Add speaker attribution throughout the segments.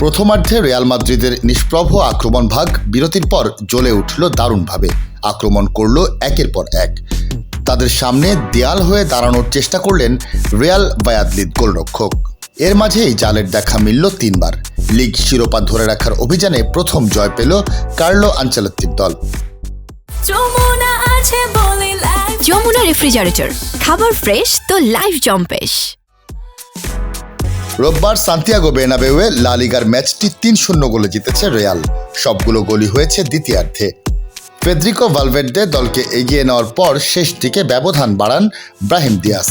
Speaker 1: প্রথমার্ধে রিয়াল মাদ্রিদের নিষ্প্রভ আক্রমণ ভাগ বিরতির পর জ্বলে উঠল দারুণভাবে। আক্রমণ করল একের পর এক। তাদের সামনে দেয়াল হয়ে দাঁড়ানোর চেষ্টা করলেন রিয়াল বায়াদলিদ গোলরক্ষক। এর মাঝেই জালের দেখা মিলল তিনবার। লিগ শিরোপা ধরে রাখার অভিযানে প্রথম জয় পেল কার্লো আঞ্চলত্তির দল।
Speaker 2: যমুনা আছে বলে লাইফ
Speaker 3: যমুনা রেফ্রিজারেটর খাবার ফ্রেশ তো লাইফ জম্পেশ।
Speaker 1: রোববার সান্তিয়াগো বেনাবেউয়ে লা লিগার ম্যাচটি তিন শূন্য গোলে জিতেছে রিয়াল। সবগুলো গোলই হয়েছে দ্বিতীয়ার্ধে। ফেদ্রিকো ভালভের্দে দলকে এগিয়ে নেওয়ার পর শেষ দিকে ব্যবধান বাড়ান ব্রাহিম দিয়াস।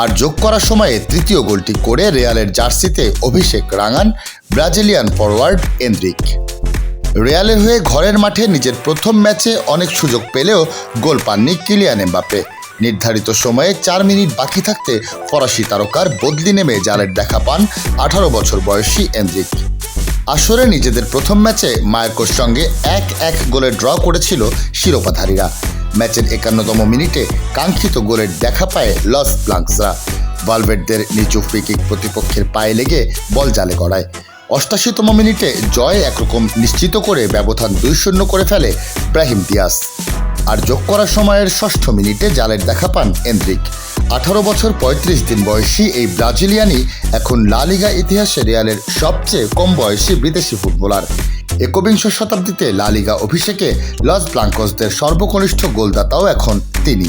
Speaker 1: আর যোগ করার সময়ে তৃতীয় গোলটি করে রেয়ালের জার্সিতে অভিষেক রাঙান, ব্রাজিলিয়ান ফরওয়ার্ড এন্দ্রিক রিয়ালের হয়ে ঘরের মাঠে নিজের প্রথম ম্যাচে অনেক সুযোগ পেলেও গোল পাননি কিলিয়ান এমবাপ্পে। নির্ধারিত সময়ে চার মিনিট বাকি থাকতে ফরাসি তারকার বদলি নেমে জালের দেখা পান আঠারো বছর বয়সী এন্দ্রিক আসরে নিজেদের প্রথম ম্যাচে মায়ার্কোর সঙ্গে এক এক গোলে ড্র করেছিল শিরোপাধারীরা। ম্যাচের একান্নতম মিনিটে কাঙ্ক্ষিত গোলের দেখা পায় লস ব্লাঙ্কসরা ভালভেটদের নিচু ফ্রিকিক প্রতিপক্ষের পায়ে লেগে বল জালে গড়ায়। অষ্টাশিতম মিনিটে জয় একরকম নিশ্চিত করে ব্যবধান দুই শূন্য করে ফেলে ব্রাহিম দিয়াস। আর যোগ করার সময়ের ষষ্ঠ মিনিটে জালের দেখা পান এন্দ্রিক। আঠারো বছর পঁয়ত্রিশ দিন বয়সী এই ব্রাজিলিয়ানই এখন লালিগা ইতিহাসে রিয়ালের সবচেয়ে কম বয়সী বিদেশি ফুটবলার। একবিংশ শতাব্দীতে লালিগা অভিষেকে লস ব্লাঙ্কসদের সর্বকনিষ্ঠ গোলদাতাও এখন তিনি।